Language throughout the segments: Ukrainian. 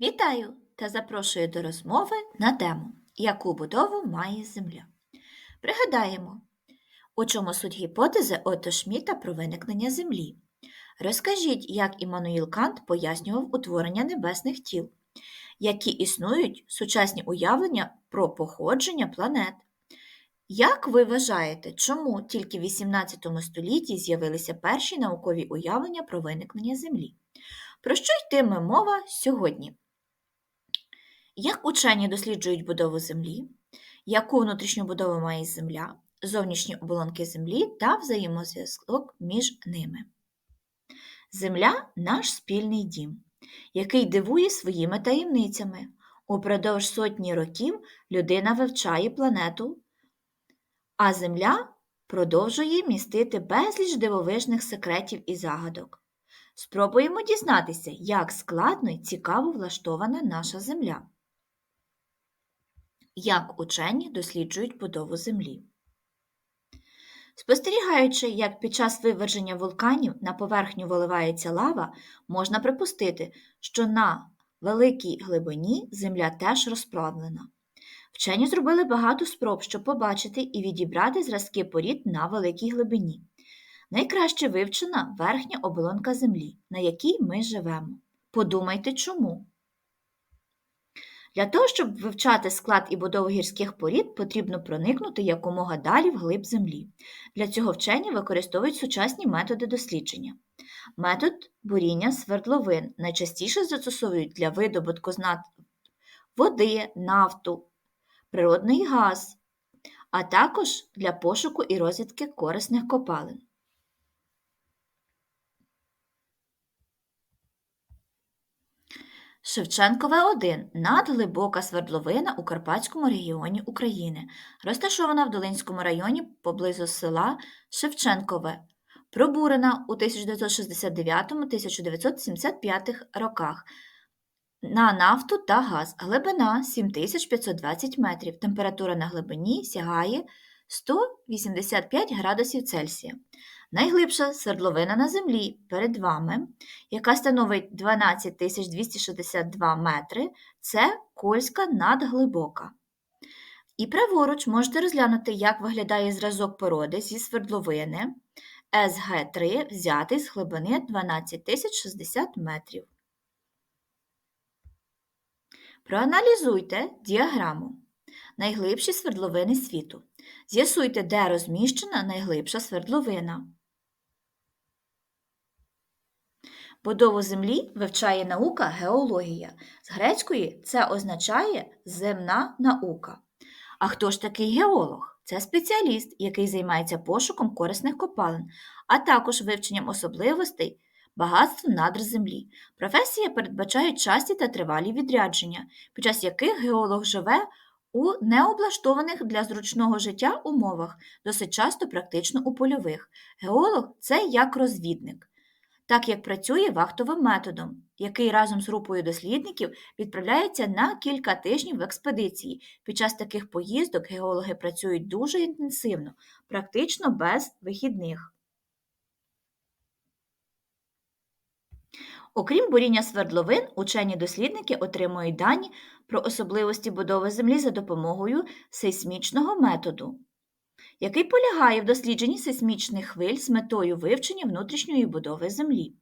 Вітаю та запрошую до розмови на тему, яку будову має Земля. Пригадаємо, у чому суть гіпотези Отто Шміта про виникнення Землі. Розкажіть, як Іммануїл Кант пояснював утворення небесних тіл, які існують сучасні уявлення про походження планет. Як ви вважаєте, чому тільки в XVIII столітті з'явилися перші наукові уявлення про виникнення Землі? Про що йтиме мова сьогодні? Як учені досліджують будову Землі, яку внутрішню будову має Земля, зовнішні оболонки Землі та взаємозв'язок між ними? Земля наш спільний дім, який дивує своїми таємницями. Упродовж сотні років людина вивчає планету, а Земля продовжує містити безліч дивовижних секретів і загадок. Спробуємо дізнатися, як складно і цікаво влаштована наша Земля. Як учені досліджують будову Землі. Спостерігаючи, як під час виверження вулканів на поверхню виливається лава, можна припустити, що на великій глибині Земля теж розплавлена. Вчені зробили багато спроб, щоб побачити і відібрати зразки порід на великій глибині. Найкраще вивчена верхня оболонка Землі, на якій ми живемо. Подумайте чому. Для того, щоб вивчати склад і будову гірських порід, потрібно проникнути якомога далі вглиб землі. Для цього вчені використовують сучасні методи дослідження. Метод буріння свердловин найчастіше застосовують для видобутку з над води, нафту, природний газ, а також для пошуку і розвідки корисних копалин. Шевченкове 1 надглибока свердловина у Карпатському регіоні України, розташована в Долинському районі поблизу села Шевченкове, пробурена у 1969-1975 роках на нафту та газ. Глибина 7520 метрів. Температура на глибині сягає 185 градусів Цельсія. Найглибша свердловина на землі перед вами, яка становить 12 262 метри, це Кольська надглибока. І праворуч можете розглянути, як виглядає зразок породи зі свердловини СГ3, взятий з глибини 12 060 метрів. Проаналізуйте діаграму. Найглибші свердловини світу. З'ясуйте, де розміщена найглибша свердловина. Будову землі вивчає наука геологія. З грецької це означає земна наука. А хто ж такий геолог? Це спеціаліст, який займається пошуком корисних копалин, а також вивченням особливостей багатств надр землі. Професія передбачає часті та тривалі відрядження, під час яких геолог живе у необлаштованих для зручного життя умовах, досить часто практично у польових. Геолог це як розвідник так як працює вахтовим методом, який разом з групою дослідників відправляється на кілька тижнів в експедиції. Під час таких поїздок геологи працюють дуже інтенсивно, практично без вихідних. Окрім буріння свердловин, учені дослідники отримують дані про особливості будови Землі за допомогою сейсмічного методу який полягає в дослідженні сейсмічних хвиль з метою вивчення внутрішньої будови Землі.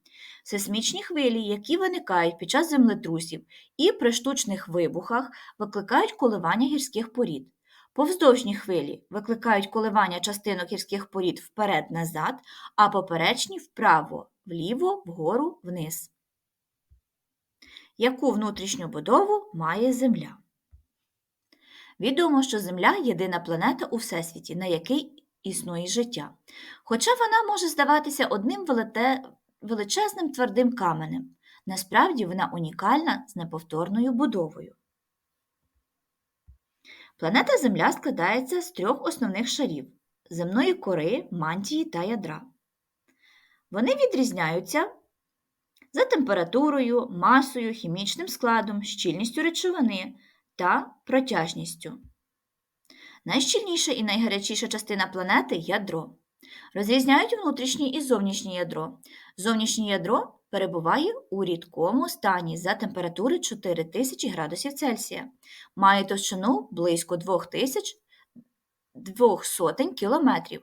Сейсмічні хвилі, які виникають під час землетрусів і при штучних вибухах, викликають коливання гірських порід. Повздовжні хвилі викликають коливання частинок гірських порід вперед-назад, а поперечні вправо, вліво, вгору, вниз. Яку внутрішню будову має Земля? Відомо, що Земля єдина планета у Всесвіті, на якій існує життя. Хоча вона може здаватися одним величезним твердим каменем, насправді вона унікальна з неповторною будовою. Планета Земля складається з трьох основних шарів земної кори, мантії та ядра. Вони відрізняються за температурою, масою, хімічним складом, щільністю речовини та протяжністю. Найщільніша і найгарячіша частина планети ядро. Розрізняють внутрішнє і зовнішнє ядро. Зовнішнє ядро перебуває у рідкому стані за температури 4000 градусів Цельсія, має товщину близько 2000 двох сотень кілометрів.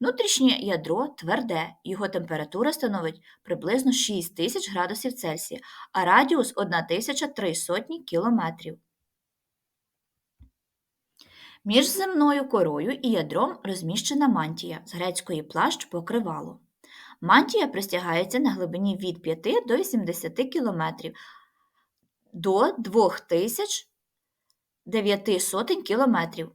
Внутрішнє ядро тверде, його температура становить приблизно 6000 градусів Цельсія, а радіус 1003 сотні кілометрів. Між земною корою і ядром розміщена мантія з грецької плащ покривало. Мантія простягається на глибині від 5 до 80 км до 2009 сотень кілометрів.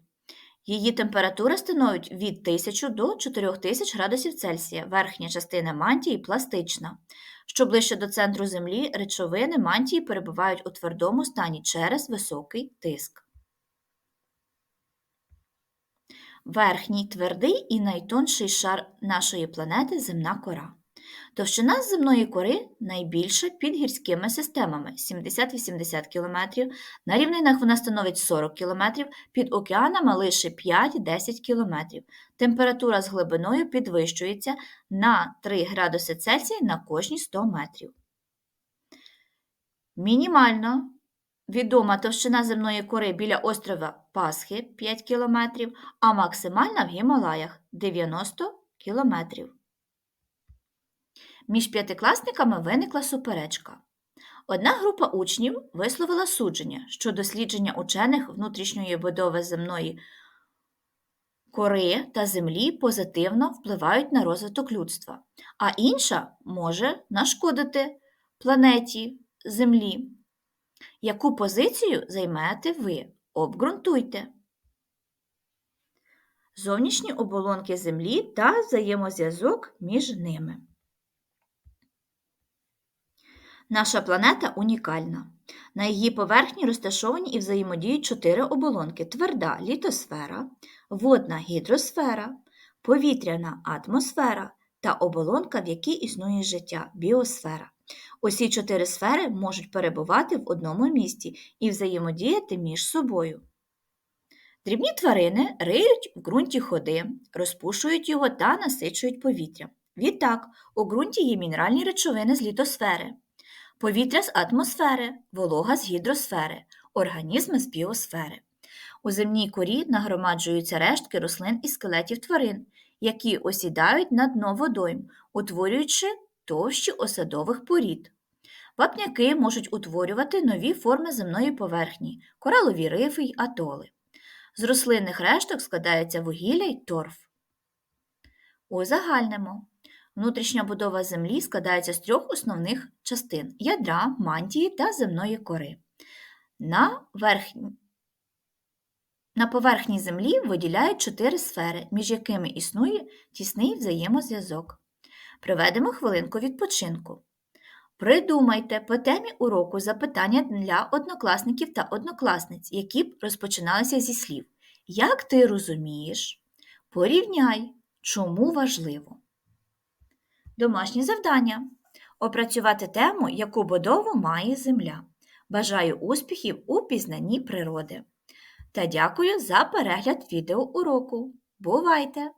Її температура становить від 1000 до 4000 градусів Цельсія. Верхня частина мантії пластична. Що ближче до центру Землі, речовини мантії перебувають у твердому стані через високий тиск. Верхній твердий і найтонший шар нашої планети земна кора. Товщина земної кори найбільша під гірськими системами 70-80 км, на рівнинах вона становить 40 км, під океанами лише 5-10 км. Температура з глибиною підвищується на 3 градуси Цельсія на кожні 100 метрів. Мінімально відома товщина земної кори біля острова Пасхи 5 км, а максимальна в Гімалаях 90 км. Між п'ятикласниками виникла суперечка. Одна група учнів висловила судження, що дослідження учених внутрішньої будови земної кори та землі позитивно впливають на розвиток людства, а інша може нашкодити планеті Землі. Яку позицію займете ви? Обґрунтуйте. Зовнішні оболонки Землі та взаємозв'язок між ними. Наша планета унікальна. На її поверхні розташовані і взаємодіють чотири оболонки: тверда літосфера, водна гідросфера, повітряна атмосфера та оболонка, в якій існує життя біосфера. Усі чотири сфери можуть перебувати в одному місці і взаємодіяти між собою. Дрібні тварини риють в ґрунті ходи, розпушують його та насичують повітря. Відтак, у ґрунті є мінеральні речовини з літосфери повітря з атмосфери, волога з гідросфери, організми з біосфери. У земній корі нагромаджуються рештки рослин і скелетів тварин, які осідають на дно водойм, утворюючи товщі осадових порід. Вапняки можуть утворювати нові форми земної поверхні, коралові рифи й атоли. З рослинних решток складається вугілля й торф. Узагальнимо. Внутрішня будова Землі складається з трьох основних частин ядра, мантії та земної кори. На, верхні... На поверхні Землі виділяють чотири сфери, між якими існує тісний взаємозв'язок. Проведемо хвилинку відпочинку. Придумайте по темі уроку запитання для однокласників та однокласниць, які б розпочиналися зі слів. Як ти розумієш? Порівняй, чому важливо. Домашнє завдання опрацювати тему, яку будову має Земля. Бажаю успіхів у пізнанні природи. Та дякую за перегляд відеоуроку. Бувайте!